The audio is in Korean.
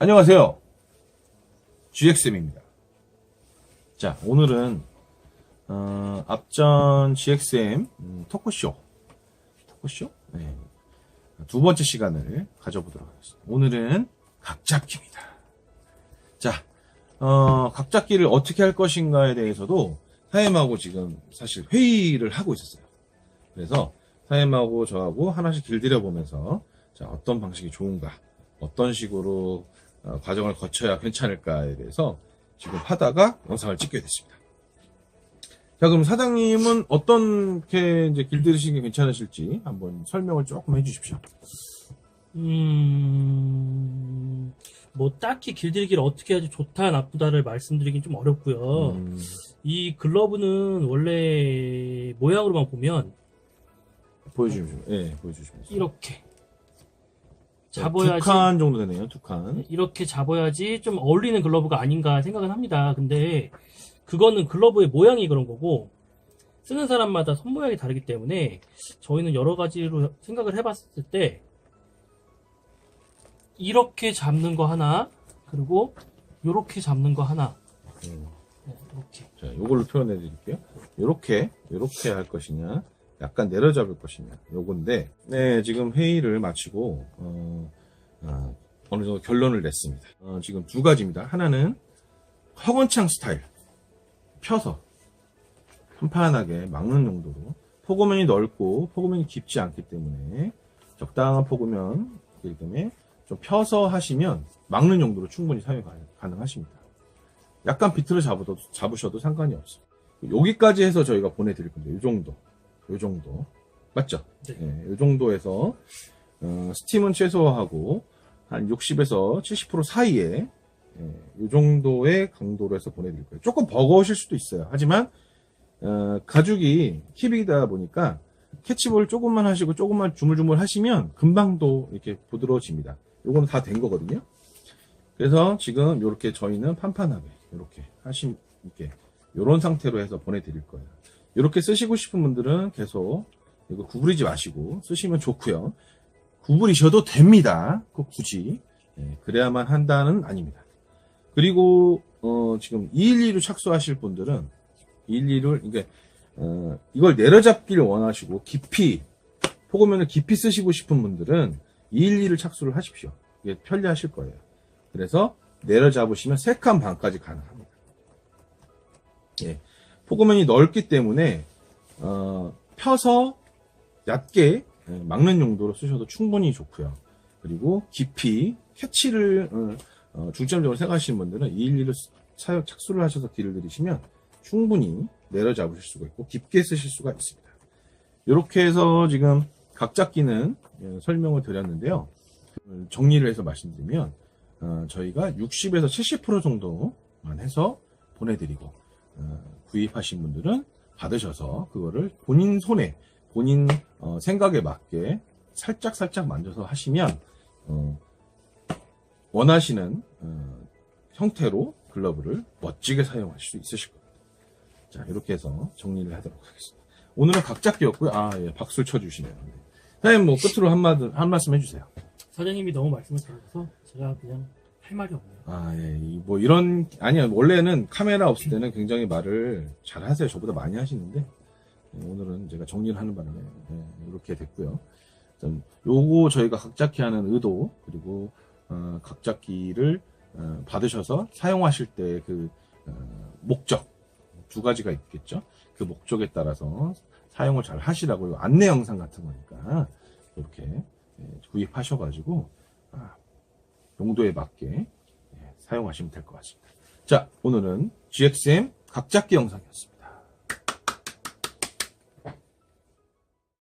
안녕하세요. GXM입니다. 자, 오늘은, 어, 앞전 GXM 음, 토크쇼. 토크쇼? 네. 두 번째 시간을 가져보도록 하겠습니다. 오늘은 각잡기입니다. 자, 어, 각잡기를 어떻게 할 것인가에 대해서도 사엠하고 지금 사실 회의를 하고 있었어요. 그래서 사엠하고 저하고 하나씩 길들여 보면서 자, 어떤 방식이 좋은가, 어떤 식으로 어, 과정을 거쳐야 괜찮을까에 대해서 지금 하다가 영상을 찍게 됐습니다. 자, 그럼 사장님은 어떻게 이제 길들이시는 게 괜찮으실지 한번 설명을 조금 해주십시오. 음, 뭐 딱히 길들이기를 어떻게 해야지 좋다 나쁘다를 말씀드리긴 좀 어렵고요. 음, 이 글러브는 원래 모양으로만 보면 보여주시면, 예, 보여주시면서. 이렇게 자, 잡아야지 두 칸 정도 되네요, 두 칸. 이렇게 잡아야지 좀 어울리는 글러브가 아닌가 생각은 합니다. 근데 그거는 글러브의 모양이 그런 거고 쓰는 사람마다 손 모양이 다르기 때문에 저희는 여러 가지로 생각을 해봤을 때 이렇게 잡는 거 하나 그리고 이렇게 잡는 거 하나 음. 네, 이렇게 자, 요걸로 표현해 드릴게요. 요렇게, 요렇게 할 것이냐, 약간 내려잡을 것이냐, 요건데, 네, 지금 회의를 마치고, 어, 아, 어느 정도 결론을 냈습니다. 어, 지금 두 가지입니다. 하나는 허건창 스타일. 펴서, 판판하게 막는 용도로, 포고면이 넓고, 포고면이 깊지 않기 때문에, 적당한 포고면이기 때문에, 좀 펴서 하시면, 막는 용도로 충분히 사용 가- 가능하십니다. 약간 잡아도, 잡으셔도 상관이 없어요. 여기까지 해서 저희가 보내드릴 건데, 요 정도. 요 정도. 맞죠? 네. 예, 요 정도에서, 어, 스팀은 최소화하고, 한 60에서 70% 사이에, 예, 요 정도의 강도로 해서 보내드릴 거예요. 조금 버거우실 수도 있어요. 하지만, 어, 가죽이 힙이다 보니까, 캐치볼 조금만 하시고 조금만 주물주물 하시면 금방 또 이렇게 부드러워집니다. 요거는 다 된 거거든요. 그래서 지금 이렇게 저희는 판판하게 이렇게 하심 이렇게 이런 상태로 해서 보내드릴 거예요. 이렇게 쓰시고 싶은 분들은 계속 이거 구부리지 마시고 쓰시면 좋고요. 구부리셔도 됩니다. 꼭 굳이 예, 그래야만 한다는 아닙니다. 그리고 어, 지금 212로 착수하실 분들은 212를 이게 어, 이걸 내려잡기를 원하시고 깊이 포고면을 깊이 쓰시고 싶은 분들은 212를 착수를 하십시오. 이게 편리하실 거예요. 그래서 내려잡으시면 3칸 반까지 가능합니다. 예. 포고면이 넓기 때문에 어, 펴서 얕게 예, 막는 용도로 쓰셔도 충분히 좋고요. 그리고 깊이 캐치를 어, 어, 중점적으로 생각하시는 분들은 212를 사용 착수를 하셔서 길을 들이시면 충분히 내려잡으실 수가 있고 깊게 쓰실 수가 있습니다. 이렇게 해서 지금 각잡기는 예, 설명을 드렸는데요. 음, 정리를 해서 말씀드리면 어, 저희가 60에서 70% 정도만 해서 보내드리고 어, 구입하신 분들은 받으셔서 그거를 본인 손에 본인 어, 생각에 맞게 살짝 살짝 만져서 하시면 어, 원하시는 어, 형태로 글러브를 멋지게 사용하실 수 있으실 겁니다. 자 이렇게 해서 정리를 하도록 하겠습니다. 오늘은 각잡기였고요. 아 예, 박수를 쳐주시네요. 네. 사장님 뭐 끝으로 한, 말, 한 말씀 해주세요. 사장님이 너무 말씀을 잘해서 제가 그냥 할 말이 없네요. 아, 예, 이 뭐 이런, 아니야, 원래는 카메라 없을 때는 굉장히 말을 잘 하세요. 저보다 많이 하시는데, 예, 오늘은 제가 정리를 하는 바람에, 예, 이렇게 됐고요. 좀 요거 저희가 각잡기 하는 의도, 그리고, 어, 각잡기를, 어, 받으셔서 사용하실 때 그, 어, 목적, 두 가지가 있겠죠. 그 목적에 따라서 사용을 잘 하시라고, 안내 영상 같은 거니까, 이렇게, 예, 구입하셔가지고, 아, 용도에 맞게 예, 사용하시면 될 것 같습니다. 자, 오늘은 GXM 각잡기 영상이었습니다.